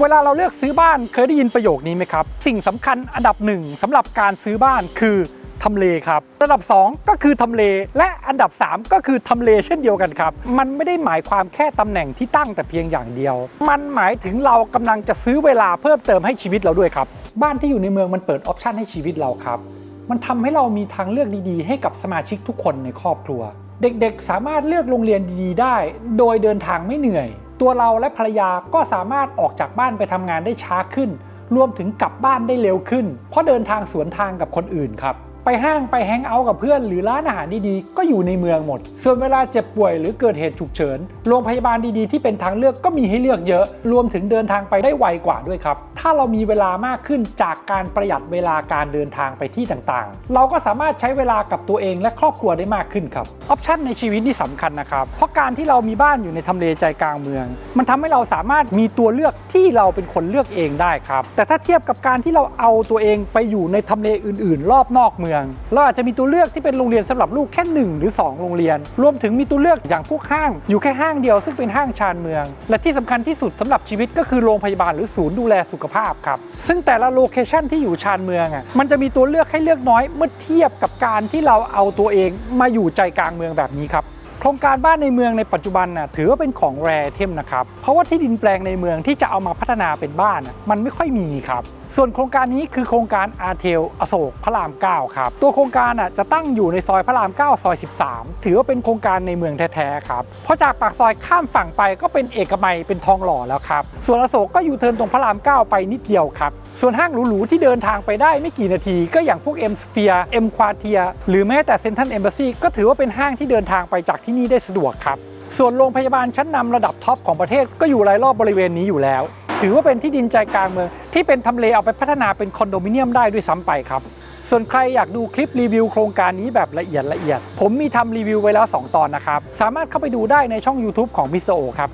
เวลาเราเลือกซื้อบ้านเคยได้ยินประโยคนี้ไหมครับ สิ่งสำคัญอันดับหนึ่งสำหรับการซื้อบ้านคือทำเลครับอันดับ 2 ก็คือทำเล และอันดับ 3 ก็คือทำเลเช่นเดียวกันครับ มันไม่ได้หมายความแค่ตำแหน่งที่ตั้งแต่เพียงอย่างเดียว มันหมายถึงเรากำลังจะซื้อเวลาเพิ่มเติมให้ชีวิตเราด้วยครับ บ้านที่อยู่ในเมืองมันเปิดออปชันให้ชีวิตเราครับ มันทำให้เรามีทางเลือกดีๆ ให้กับสมาชิกทุกคนในครอบครัว เด็กๆ สามารถเลือกโรงเรียนดีๆ ได้ โดยเดินทางไม่เหนื่อย ตัวเราและภรรยาก็สามารถออกจากบ้านไปทำงานได้ช้าขึ้น รวมถึงกลับบ้านได้เร็วขึ้น เพราะเดินทางสวนทางกับคนอื่นครับ ไปห้างไปแฮงเอาท์กับเพื่อน หรือร้านอาหารดีๆ ก็อยู่ในเมืองหมด ส่วนเวลาเจ็บป่วยหรือเกิดเหตุฉุกเฉิน โรงพยาบาลดีๆ ที่เป็นทางเลือกก็มีให้เลือกเยอะ รวมถึงเดินทางไปได้ไวกว่าด้วยครับ ถ้าเรามีเวลามากขึ้นจากการประหยัดเวลาการเดินทางไปที่ต่างๆ เราก็สามารถใช้เวลากับตัวเองและครอบครัวได้มากขึ้นครับออปชันในชีวิตนี่สำคัญนะครับ เพราะการที่เรามีบ้านอยู่ในทำเลใจกลางเมือง มันทำให้เราสามารถมีตัวเลือกที่เราเป็นคนเลือกเองได้ครับ แต่ถ้าเทียบกับการที่เราเอาตัวเองไปอยู่ในทำเลอื่น ๆ รอบนอกเมืองเราอาจจะมีตัวเลือกที่เป็นโรงเรียนสำหรับลูกแค่หนึ่งหรือ 2 โรงเรียน รวมถึงมีตัวเลือกอย่างพวกห้างอยู่แค่ห้างเดียวซึ่งเป็นห้างชานเมือง และที่สำคัญที่สุดสำหรับชีวิตก็คือโรงพยาบาลหรือศูนย์ดูแลสุขภาพครับ ซึ่งแต่ละโลเคชันที่อยู่ชานเมืองอะมันจะมีตัวเลือกให้เลือกน้อยเมื่อเทียบกับการที่เราเอาตัวเองมาอยู่ใจกลางเมืองแบบนี้ครับ โครงการบ้านในเมืองในปัจจุบันน่ะถือว่าเป็นของแรเทมนะครับ เพราะว่าที่ดินแปลงในเมืองที่จะเอามาพัฒนาเป็นบ้านมันไม่ค่อยมีครับ ส่วนโครงการนี้คือโครงการอาเทลอโศกพระราม 9 ครับ ตัวโครงการน่ะจะตั้งอยู่ในซอยพระราม 9 ซอย 13 ถือว่าเป็นโครงการในเมืองแท้ๆครับเพราะจากปากซอยข้ามฝั่งไปก็เป็นเอกมัยเป็นทองหล่อแล้วครับส่วนอโศกก็อยู่เทินตรงพระราม 9 ไปนิดเดียวครับ ส่วนห้างหรูๆที่เดินทางไปได้ไม่กี่นาที ก็อย่างพวก M Sphere M Quartier หรือแม้แต่ Central Embassy ก็ถือว่าเป็นห้างที่เดินทางไปจากที่นี่ได้สะดวกครับ ส่วนโรงพยาบาลชั้นนำระดับท็อปของประเทศก็อยู่รายรอบบริเวณนี้อยู่แล้ว ถือว่าเป็นที่ดินใจกลางเมืองที่เป็นทำเลเอาไปพัฒนาเป็นคอนโดมิเนียมได้ด้วยซ้ำไปครับส่วนใครอยากดูคลิปรีวิวโครงการนี้แบบละเอียดละเอียด ผมมีทำรีวิวไว้แล้ว 2 ตอนนะครับ สามารถเข้าไปดูได้ในช่อง YouTube ของมิสโอครับ